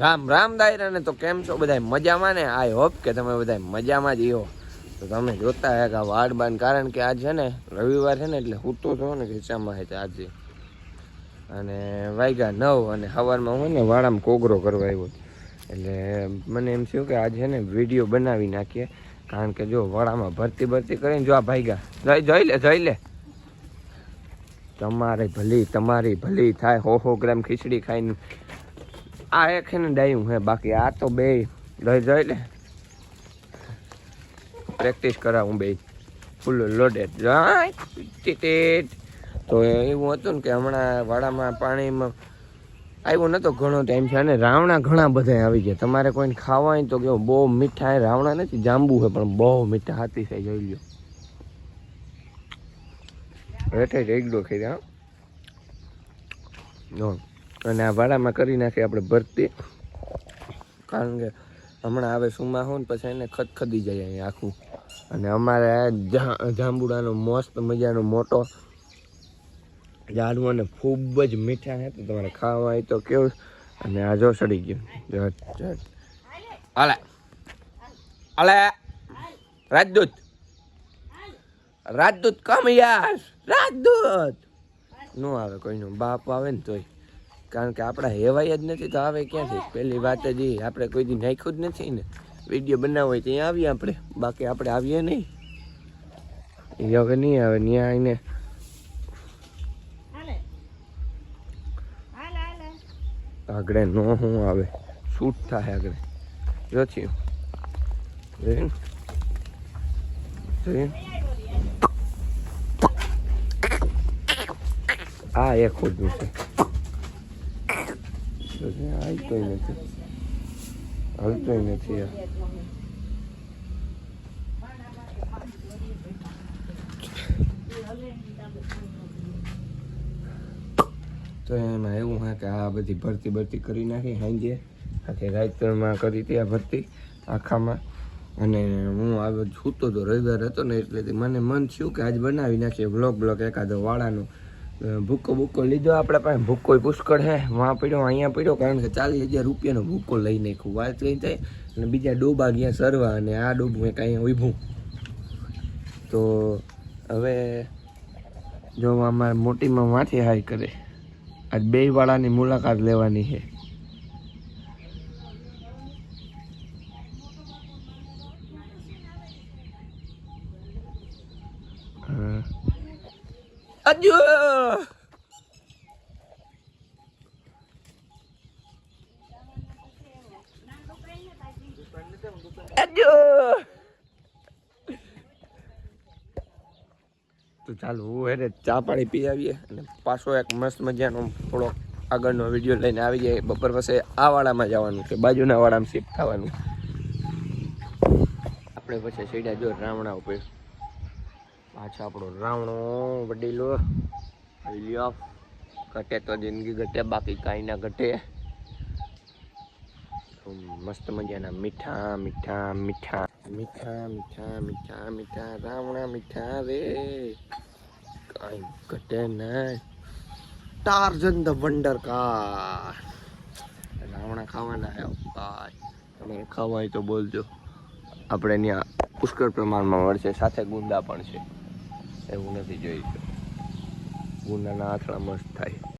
રામ રામ દાયરાને તો કેમ છો? બધા મજામાં ને? આઈ હોપ કે તમે બધા મજામાં જ હો તો તમે જોતા હે કે વાડ બાંધ કારણ કે આજ છે ને, રવિવાર છે ને, એટલે હું તો છો ને ખીચામાં છે આજે. અને વાગ્યા નવ અને સવારમાં હું ને વાડામાં કોગરો કરવા આવ્યો એટલે મને એમ થયું કે આજે છે ને વીડિયો બનાવી નાખીએ. કારણ કે જો વાડામાં ભરતી ભરતી કરીને જો આ ભાઈગા. જોઈ જોઈ લે જોઈ લે. તમારે ભલી, તમારી ભલી થાય. હો હો, ગ્રામ ખીચડી ખાઈને આ એક છે ને ડાયું હે બાકી આ તો બે લઈ જોઈ લે પ્રેક્ટિસ કરાવું બે. ફૂલ લોડેડ તો એવું હતું ને કે હમણાં વાડામાં પાણીમાં આવ્યો નતો ઘણો ટાઈમ છે. અને રાવણા ઘણા બધા આવી ગયા. તમારે કોઈને ખાવા હોય તો કેવો બહુ મીઠા રાવણા નથી, જાંબુ છે, પણ બહુ મીઠા, હાથી થઈ જોઈ લ્યો. રેઠે જ એકડો ખાઈ હા અને આ વાડામાં કરી નાખીએ આપણે ભરતી. કારણ કે હમણાં આવે સુમા હોય ને પછી એને ખદખદી જાય અહીં આખું. અને અમારે જાંબુડાનો મસ્ત મજાનો મોટો ઝાડવું અને ખૂબ જ મીઠા છે. તો તમારે ખાવા હોય તો કેવું અને આ જો સડી ગયું. હાલે. હાલે. રાજદૂત. રાજદૂત કમ યાર. રાજદૂત. નો આવે કોઈનું. બાપ આવે ને તોય. કારણ કે આપણા હેવાય જ નથી તો આવે ક્યાંથી? પહેલી વાત જ એ આપણે કોઈ દી નાખ્યું જ નથી ને. વીડિયો બનાવવો હોય ત્યાં આવીએ આપણે. બાકી આપણે આવીએ નહીં. એ હવે નહીં આવે ત્યાં આવીને આગળ નો હું આવે. શૂટ થાય આગળ. જો થયું. જોયું જોયું આ એક ખોટું છે. હાલતોય નથી. હાલતોય નથી આ તો એમાં એવું હા કે આ બધી ભરતી ભરતી કરી નાખી સાંજે. આખી રાતમાં કરી હતી આ ભરતી આખામાં. અને હું આવ્યો છૂતો તો રવિવાર હતો ને એટલે મને મન થયું કે આજ બનાવી નાખીએ. બ્લોક બ્લોક એકાદો વાળાનો. ભૂકો ભૂકો લીધો. આપણા પાસે ભૂકો પુષ્કળ હે વાં પડ્યો, અહીંયા પડ્યો, કારણ કે ચાલીસ હજાર રૂપિયાનો ભૂકો લઈ નાખ્યું. વાત કઈ થાય, અને બીજા ડોબા ગયા સરવા, અને આ ડોબું એક અહીંયા ઉભું. તો હવે જો અમારે મોટીમાં માથે હાઈ કરે. આજ બે વાળાની મુલાકાત લેવાની છે. હા. અજુ અજુ તો ચાલો, હું હેરે ચા પાણી પી આવીએ અને પાછો એક મસ્ત મજાનો થોડો આગળનો વીડિયો લઈને આવી જાય બપોર પછી આ વાડામાં જવાનું છે, બાજુના વાડામાં શિફ્ટ થવાનું. આપણે પછી સીડા જો રામણા ઉપર પાછા આપણો રાવણો, વડીલો. લ્યો ઘટે તો જિંદગી ઘટે, બાકી કાંઈ ના ઘટે. મસ્ત મજાના મીઠા મીઠા મીઠા. મીઠા મીઠા મીઠા મીઠા, રાવણા મીઠા રે. કાંઈ ઘટે નહીં. Tarzan the Wonder Car. રાવણા ખાવાના આવ્યો ભાઈ તમે ખાવાય તો બોલજો. આપણે ત્યાં પુષ્કળ પ્રમાણમાં મળશે, સાથે ગુંદા પણ છે. એવું નથી જોઈતું ગુંદાના આથડા મસ્ત થાય.